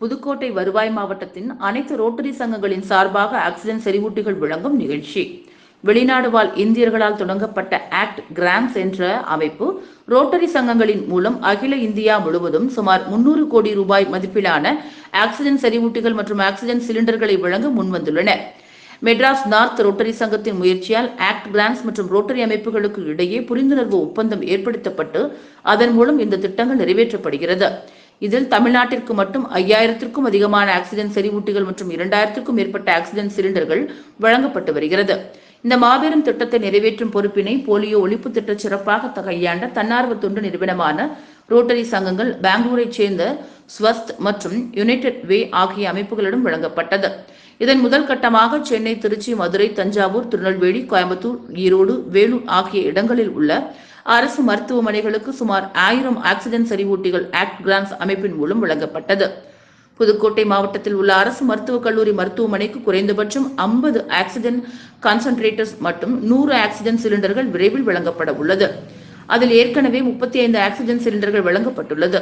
புதுக்கோட்டை வருவாய் மாவட்டத்தின் அனைத்து ரோட்டரி சங்கங்களின் சார்பாக ஆக்சிஜன் செறிவூட்டிகள் வழங்கும் நிகழ்ச்சி. வெளிநாடு வாழ் இந்தியர்களால் தொடங்கப்பட்ட ஆக்ட் கிராம்ஸ் என்ற அமைப்பு ரோட்டரி சங்கங்களின் மூலம் அகில இந்தியா முழுவதும் சுமார் முன்னூறு கோடி ரூபாய் மதிப்பிலான ஆக்சிஜன் செறிவூட்டிகள் மற்றும் ஆக்சிஜன் சிலிண்டர்களை வழங்க முன்வந்துள்ளன. மெட்ராஸ் நார்த் ரோட்டரி சங்கத்தின் முயற்சியால் ஆக்ட் கிராண்ட்ஸ் மற்றும் ரோட்டரி அமைப்புகளுக்கு இடையே புரிந்துணர்வு ஒப்பந்தம் ஏற்படுத்தப்பட்டு அதன் மூலம் இந்த திட்டங்கள் நிறைவேற்றப்படுகிறது. இதில் தமிழ்நாட்டிற்கு மட்டும் ஐயாயிரத்திற்கும் அதிகமான ஆக்சிஜன் செறிவூட்டிகள் மற்றும் இரண்டாயிரத்திற்கும் மேற்பட்ட ஆக்சிஜன் சிலிண்டர்கள் வழங்கப்பட்டு வருகிறது. இந்த மாபெரும் திட்டத்தை நிறைவேற்றும் பொறுப்பினை போலியோ ஒழிப்பு திட்ட சிறப்பாக கையாண்ட தன்னார்வ தொண்டு நிறுவனமான ரோட்டரி சங்கங்கள் பெங்களூரைச் சேர்ந்த ஸ்வஸ்த் மற்றும் யுனைடெட் வே ஆகிய அமைப்புகளிடம் வழங்கப்பட்டது. இதன் முதல் கட்டமாக சென்னை திருச்சி மதுரை தஞ்சாவூர் திருநெல்வேலி கோயம்புத்தூர் ஈரோடு வேலூர் ஆகிய இடங்களில் உள்ள அரசு மருத்துவமனைகளுக்கு சுமார் ஆயிரம் ஆக்சிஜன் செறிவூட்டிகள் ஆக்ட் கிராண்ட்ஸ் அமைப்பின் மூலம் வழங்கப்பட்டது. புதுக்கோட்டை மாவட்டத்தில் உள்ள அரசு மருத்துவக் கல்லூரி மருத்துவமனைக்கு குறைந்தபட்சம் ஐம்பது ஆக்சிஜன் கான்சன்ட்ரேட்டர்ஸ் மற்றும் நூறு ஆக்சிஜன் சிலிண்டர்கள் விரைவில் வழங்கப்பட உள்ளது. அதில் ஏற்கனவே முப்பத்தி ஐந்து ஆக்சிஜன் சிலிண்டர்கள் வழங்கப்பட்டுள்ளது.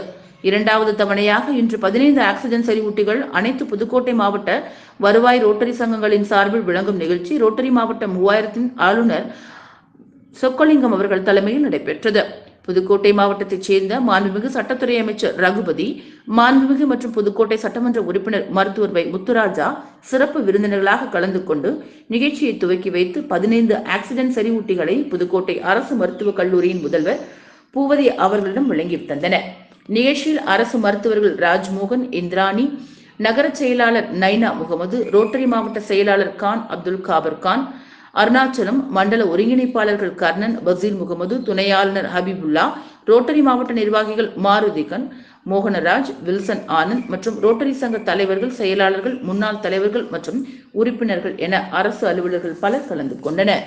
இரண்டாவது தவணையாக இன்று பதினைந்து ஆக்சிஜன் செறிவூட்டிகள் அனைத்து புதுக்கோட்டை மாவட்ட வருவாய் ரோட்டரி சங்கங்களின் சார்பில் விளங்கும் நிகழ்ச்சி ரோட்டரி மாவட்ட மூவாயிரத்தின் ஆளுநர் சொக்கலிங்கம் அவர்கள் தலைமையில் நடைபெற்றது. புதுக்கோட்டை மாவட்டத்தைச் சேர்ந்த மாண்புமிகு சட்டத்துறை அமைச்சர் ரகுபதி மாண்புமிகு மற்றும் புதுக்கோட்டை சட்டமன்ற உறுப்பினர் மருத்துவர் வை முத்துராஜா சிறப்பு விருந்தினர்களாக கலந்து கொண்டு நிகழ்ச்சியை துவக்கி வைத்து பதினைந்து ஆக்சிடென்ட் செறிவூட்டிகளை புதுக்கோட்டை அரசு மருத்துவக் கல்லூரியின் முதல்வர் பூவதி அவர்களிடம் வழங்கி தந்தனர். நிகழ்ச்சியில் அரசு மருத்துவர்கள் ராஜ்மோகன் இந்திராணி நகர செயலாளர் நைனா முகமது ரோட்டரி மாவட்ட செயலாளர் கான் அப்துல் காபர் கான் அருணாச்சலம் மண்டல ஒருங்கிணைப்பாளர்கள் கர்ணன் பசீர் முகமது துணை ஆளுநர் ஹபீபுல்லா ரோட்டரி மாவட்ட நிர்வாகிகள் மாருதிகன் மோகனராஜ் வில்சன் ஆனந்த் மற்றும் ரோட்டரி சங்க தலைவர்கள் செயலாளர்கள் முன்னாள் தலைவர்கள் மற்றும் உறுப்பினர்கள் என அரசு அலுவலர்கள் பலர் கலந்து கொண்டனர்.